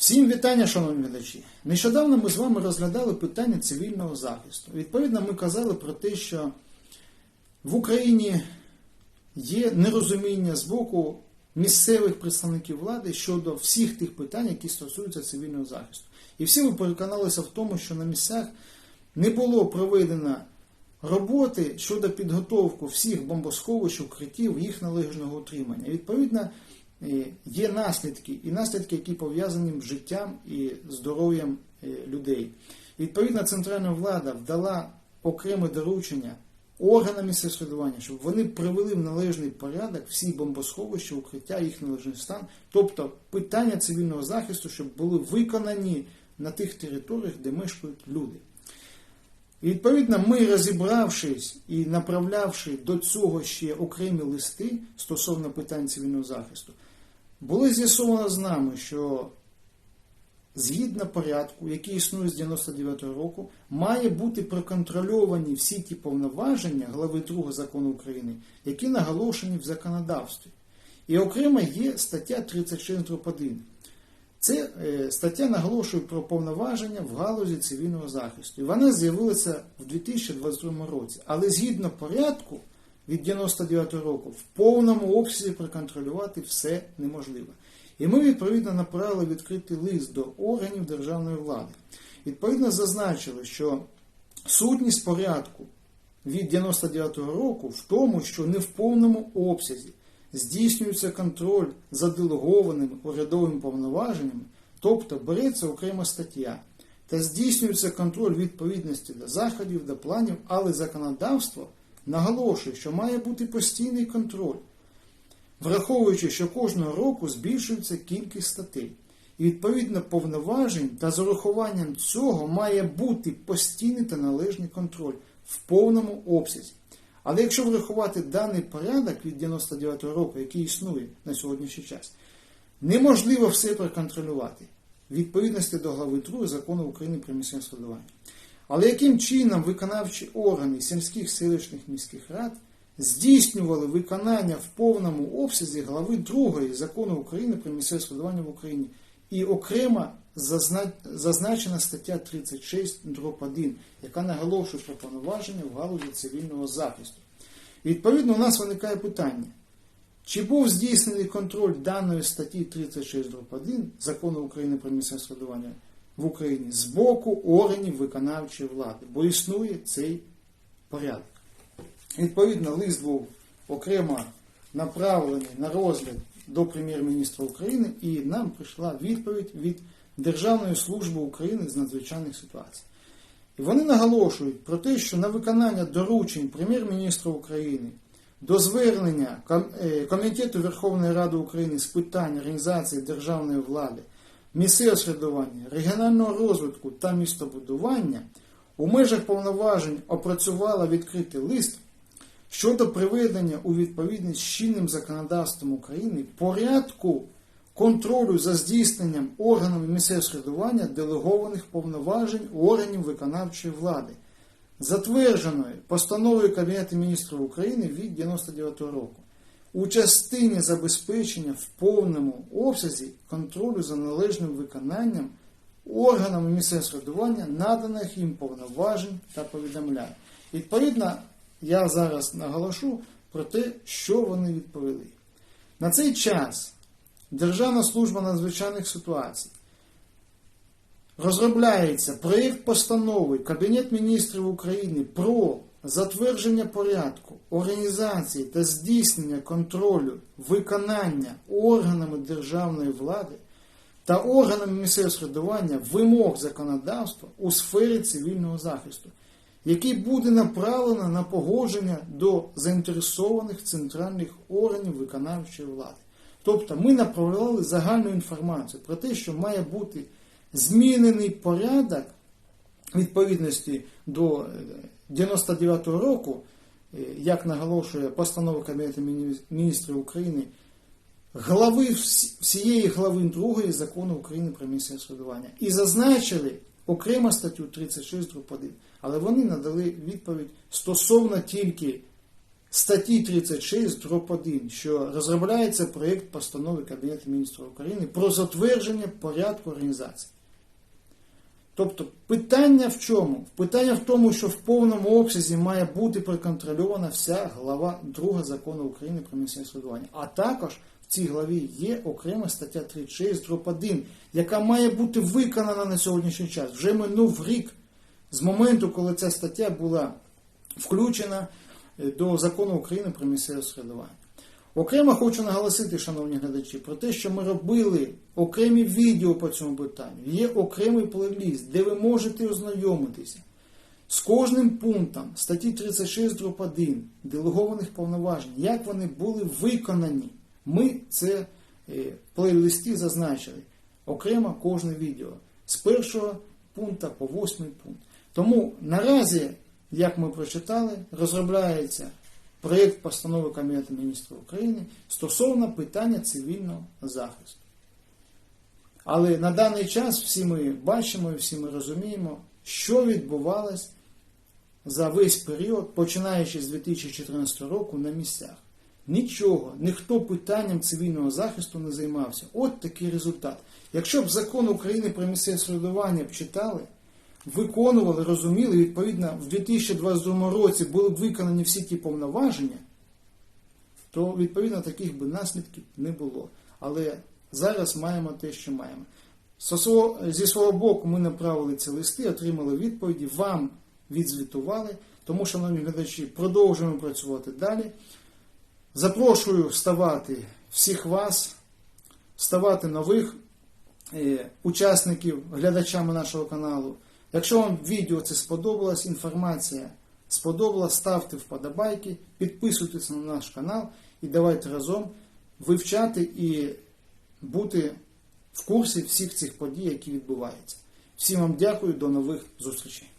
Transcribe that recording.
Всім вітання, шановні глядачі. Нещодавно ми з вами розглядали питання цивільного захисту. Відповідно, ми казали про те, що в Україні є нерозуміння з боку місцевих представників влади щодо всіх тих питань, які стосуються цивільного захисту. І всі ви переконалися в тому, що на місцях не було проведено роботи щодо підготовки всіх бомбосховищ, укриттів, їх належного утримання. Відповідно, є наслідки, і наслідки, які пов'язані з життям і здоров'ям е, людей. Відповідно, центральна влада вдала окреме доручення органам місцевого самоврядування, щоб вони привели в належний порядок всі бомбосховища, укриття, їх належний стан, тобто питання цивільного захисту, щоб були виконані на тих територіях, де мешкають люди. Відповідно, ми розібравшись і направлявши до цього ще окремі листи стосовно питань цивільного захисту, було з'ясовано з нами, що згідно порядку, який існує з 99-го року, має бути проконтрольовані всі ті повноваження глави 2 закону України, які наголошені в законодавстві. І окремо є стаття 36.1. Це е, стаття наголошує про повноваження в галузі цивільного захисту. І вона з'явилася в 2022 році. Але згідно порядку від 99 року в повному обсязі проконтролювати все неможливо. І ми відповідно направили відкритий лист до органів державної влади. Відповідно зазначили, що сутність порядку від 99-го року в тому, що не в повному обсязі здійснюється контроль за делегованими урядовими повноваженнями, тобто береться окрема стаття, та здійснюється контроль відповідності до заходів, до планів, але законодавство наголошує, що має бути постійний контроль, враховуючи, що кожного року збільшується кількість статей. І відповідно повноважень та з урахуванням цього має бути постійний та належний контроль в повному обсязі. Але якщо врахувати даний порядок від 99-го року, який існує на сьогоднішній час, неможливо все проконтролювати відповідності до глави 2 закону України про місцеве самоврядування. Але яким чином виконавчі органи сільських селищних міських рад здійснювали виконання в повному обсязі глави 2 закону України про місцеве самоврядування в Україні? І окремо зазначена стаття 36 дроб 1, яка наголошує про повноваження в галузі цивільного захисту. Відповідно, у нас виникає питання, чи був здійснений контроль даної статті 36 дроб 1 закону України про місцеве самоврядування в Україні з боку органів виконавчої влади, бо існує цей порядок. Відповідно, лист був окремо направлений на розгляд до прем'єр-міністра України, і нам прийшла відповідь від Державної служби України з надзвичайних ситуацій. І вони наголошують про те, що на виконання доручень прем'єр-міністра України до звернення е, Комітету Верховної Ради України з питань організації державної влади, місцевого середування, регіонального розвитку та містобудування у межах повноважень опрацювала відкритий лист щодо приведення у відповідність з чинним законодавством України порядку контролю за здійсненням органами місцевого середування делегованих повноважень органів виконавчої влади, затвердженої постановою Кабінету міністрів України від 99 року у частині забезпечення в повному обсязі контролю за належним виконанням органами місцевого середування наданих їм повноважень та повідомляє. Відповідно, я зараз наголошу про те, що вони відповіли. На цей час Державна служба надзвичайних ситуацій розробляється проєкт постанови Кабінет міністрів України про затвердження порядку організації та здійснення контролю виконання органами державної влади та органами місцевого середування вимог законодавства у сфері цивільного захисту, який буде направлено на погодження до заінтересованих центральних органів виконавчої влади. Тобто ми направляли загальну інформацію про те, що має бути змінений порядок відповідності до 99-го року, е, як наголошує постанова Кабінету міністрів України, глави всієї глави 2 закону України про місцеве самоврядування. І зазначили окремо статтю 36 1. Але вони надали відповідь стосовно тільки статті 36 дроб 1, що розробляється проєкт постанови Кабінету міністрів України про затвердження порядку організації. Тобто питання в чому? Питання в тому, що в повному обсязі має бути проконтрольована вся глава 2 закону України про місцеве самоврядування. А також в цій главі є окрема стаття 36 дроб 1, яка має бути виконана на сьогоднішній час. Вже минув рік з моменту, коли ця стаття була включена е, до закону України про місцеве самоврядування. Окремо хочу наголосити, шановні глядачі, про те, що ми робили окремі відео по цьому питанню. Є окремий плейліст, де ви можете ознайомитися з кожним пунктом статті 36 дроб 1 делегованих повноважень, як вони були виконані. Ми це е, в плейлисті зазначили окремо кожне відео з першого пункту по восьмий пункт. Тому наразі, як ми прочитали, розробляється проєкт постанови Кабінету міністрів України стосовно питання цивільного захисту. Але на даний час всі ми бачимо і всі ми розуміємо, що відбувалось за весь період, починаючи з 2014 року на місцях. Нічого, ніхто питанням цивільного захисту не займався. От такий результат. Якщо б закон України про місцеве самоврядування б читали, виконували, розуміли, відповідно, в 2022 році були б виконані всі ті повноваження, то відповідно таких би наслідків не було. Але зараз маємо те, що маємо. Зі свого, боку, ми направили ці листи, отримали відповіді, вам відзвітували. Тому, шановні глядачі, продовжуємо працювати далі. Запрошую ставати всіх вас, ставати нових е, учасників, глядачами нашого каналу. Якщо вам відео це сподобалось, інформація сподобалась, ставте вподобайки, підписуйтесь на наш канал і давайте разом вивчати і бути в курсі всіх цих подій, які відбуваються. Всім вам дякую, до нових зустрічей.